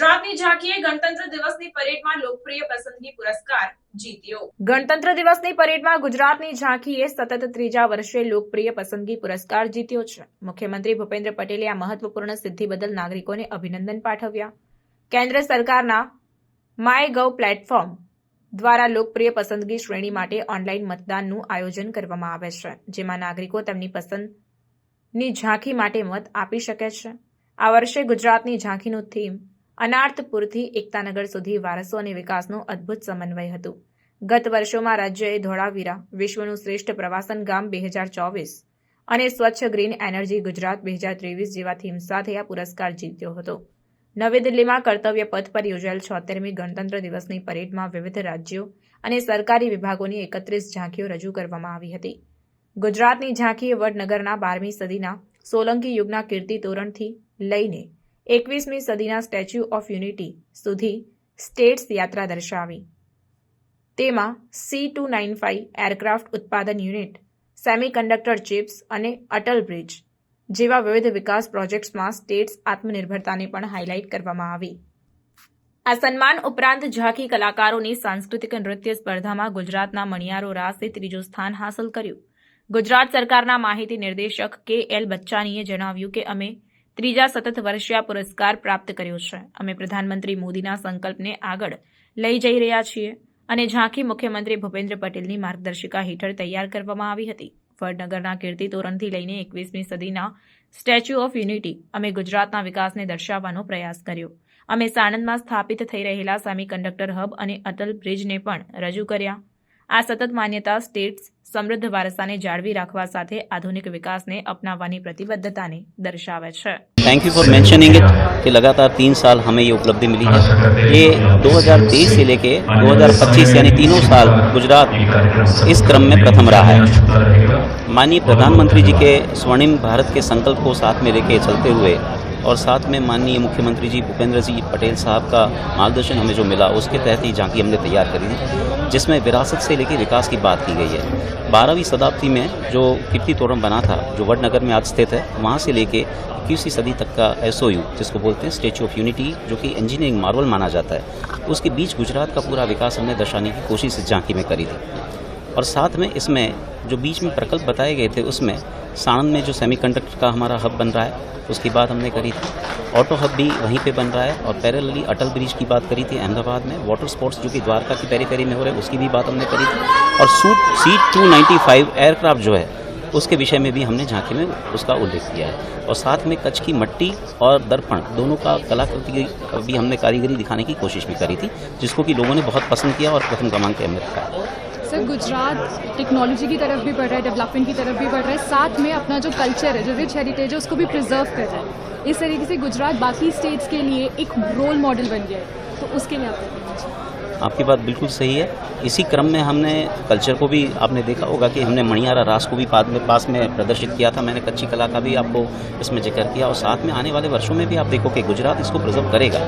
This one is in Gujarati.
ગુજરાતની ઝાંખીએ ગણતંત્ર દિવસની પરેડમાં લોકપ્રિય પસંદગી પુરસ્કાર જીત્યો. ગણતંત્ર દિવસની પરેડમાં ગુજરાતની ઝાંખીએ સતત ત્રીજા વર્ષે લોકપ્રિય પસંદગી પુરસ્કાર જીત્યો છે. મુખ્યમંત્રી ભૂપેન્દ્ર પટેલે આ મહત્વપૂર્ણ સિદ્ધિ બદલ નાગરિકોને અભિનંદન પાઠવ્યા. કેન્દ્ર સરકારના માય ગવ પ્લેટફોર્મ દ્વારા લોકપ્રિય પસંદગી શ્રેણી માટે ઓનલાઈન મતદાનનું આયોજન કરવામાં આવે છે, જેમાં નાગરિકો તેમની પસંદની ઝાંખી માટે મત આપી શકે છે. આ વર્ષે ગુજરાતની ઝાંખીનું થીમ અનાર્થપુરથી એકતાનગર સુધી વારસો અને વિકાસનું અદ્ભુત સમન્વય હતું. ગત વર્ષોમાં રાજ્યએ ધોળાવીરા, વિશ્વનું શ્રેષ્ઠ પ્રવાસન ગામ બે હજાર ચોવીસ અને સ્વચ્છ ગ્રીન એનર્જી ગુજરાત બે હજાર ત્રેવીસ જેવા થીમ સાથે આ પુરસ્કાર જીત્યો હતો. નવી દિલ્હીમાં કર્તવ્ય પથ પર યોજાયેલ છોતેરમી ગણતંત્ર દિવસની પરેડમાં વિવિધ રાજ્યો અને સરકારી વિભાગોની એકત્રીસ ઝાંખીઓ રજૂ કરવામાં આવી હતી. ગુજરાતની ઝાંખીએ વડનગરના બારમી સદીના સોલંકી યુગના કીર્તિ તોરણથી લઈને એકવીસમી સદીના સ્ટેચ્યુ ઓફ યુનિટી સુધી સ્ટેટ્સ યાત્રા દર્શાવી. તેમાં C two nine five aircraft ઉત્પાદન યુનિટ, સેમિકન્ડક્ટર ચિપ્સ અને અટલ બ્રિજ જેવા વિવિધ વિકાસ પ્રોજેક્ટ્સમાં સ્ટેટ્સ આત્મનિર્ભરતાને પણ હાઇલાઇટ કરવામાં આવી. આ સન્માન ઉપરાંત ઝાંખી કલાકારોની સાંસ્કૃતિક નૃત્ય સ્પર્ધામાં ગુજરાતના મણિયારો રાસે ત્રીજું સ્થાન હાંસલ કર્યું. ગુજરાત સરકારના માહિતી નિર્દેશક કે એલ બચ્ચાનીએ જણાવ્યું કે અમે ત્રીજા સતત વર્ષે આ પુરસ્કાર પ્રાપ્ત કર્યો છે. અમે પ્રધાનમંત્રી મોદીના સંકલ્પને આગળ લઈ જઈ રહ્યા છીએ અને ઝાંખી મુખ્યમંત્રી ભૂપેન્દ્ર પટેલની માર્ગદર્શિકા હેઠળ તૈયાર કરવામાં આવી હતી. વડનગરના કીર્તિ તોરણથી લઈને એકવીસમી સદીના સ્ટેચ્યુ ઓફ યુનિટી અમે ગુજરાતના વિકાસને દર્શાવવાનો પ્રયાસ કર્યો. અમે સાણંદમાં સ્થાપિત થઈ રહેલા સેમિકન્ડક્ટર હબ અને અટલ બ્રિજને પણ રજૂ કર્યા. આ સતત માન્યતા સ્ટેટ્સ સમૃદ્ધ વારસાને જાળવી રાખવા સાથે આધુનિક વિકાસને અપનાવવાની પ્રતિબદ્ધતાને દર્શાવે છે thank you for mentioning it कि लगातार तीन साल हमें ये उपलब्धि मिली है ये 2023 से लेके 2025 यानी तीनों साल गुजरात इस क्रम में प्रथम रहा है माननीय प्रधानमंत्री जी के स्वर्णिम भारत के संकल्प को साथ में लेके चलते हुए और साथ में माननीय मुख्यमंत्री जी भूपेंद्र जी पटेल साहब का मार्गदर्शन हमें जो मिला उसके तहत ही झांकी हमने तैयार करी थी जिसमें विरासत से लेकर विकास की बात की गई है। बारहवीं शताब्दी में जो कीर्ति तोरण बना था, जो वडनगर में आज स्थित है, वहाँ से लेके इक्कीसवीं सदी तक का एस जिसको बोलते हैं स्टेचू ऑफ़ यूनिटी, जो कि इंजीनियरिंग मार्वल माना जाता है, उसके बीच गुजरात का पूरा विकास हमने दर्शाने की कोशिश इस झांकी में करी थी। और साथ में इसमें जो बीच में प्रकल्प बताए गए थे, उसमें साणंद में जो सेमीकंडक्टर का हमारा हब बन रहा है, उसकी बात हमने करी थी। ऑटो हब भी वहीं पे बन रहा है और पैरेलली अटल ब्रिज की बात करी थी अहमदाबाद में। वाटर स्पोर्ट्स जो कि द्वारका की पेरीफेरी में हो रहे हैं उसकी भी बात हमने करी थी। और suit C two ninety five aircraft जो है, उसके विषय में भी हमने झांकी में उसका उल्लेख किया है। और साथ में कच्छ की मट्टी और दर्पण, दोनों का कलाकृति भी हमने कारीगरी दिखाने की कोशिश भी करी थी, जिसको कि लोगों ने बहुत पसंद किया और प्रथम क्रमांक पे हमें रखा सर, गुजरात टेक्नोलॉजी की तरफ़ भी बढ़ रहा है डेवलपमेंट की तरफ़ भी बढ़ रहा है। साथ में अपना जो कल्चर है, जो रिच हेरिटेज है, उसको भी प्रिजर्व कर रहा है। इस तरीके से गुजरात बाकी स्टेट्स के लिए एक रोल मॉडल बन गया है। तो उसके लिए आप क्या कहना चाहेंगे? आपकी बात बिल्कुल सही है। इसी क्रम में हमने कल्चर को भी, आपने देखा होगा कि हमने मणियारा रास को भी बाद में, पास में प्रदर्शित किया था। मैंने कच्ची कला का भी आपको इसमें ज़िक्र किया और साथ में आने वाले वर्षों में भी आप देखो कि गुजरात इसको प्रिजर्व करेगा।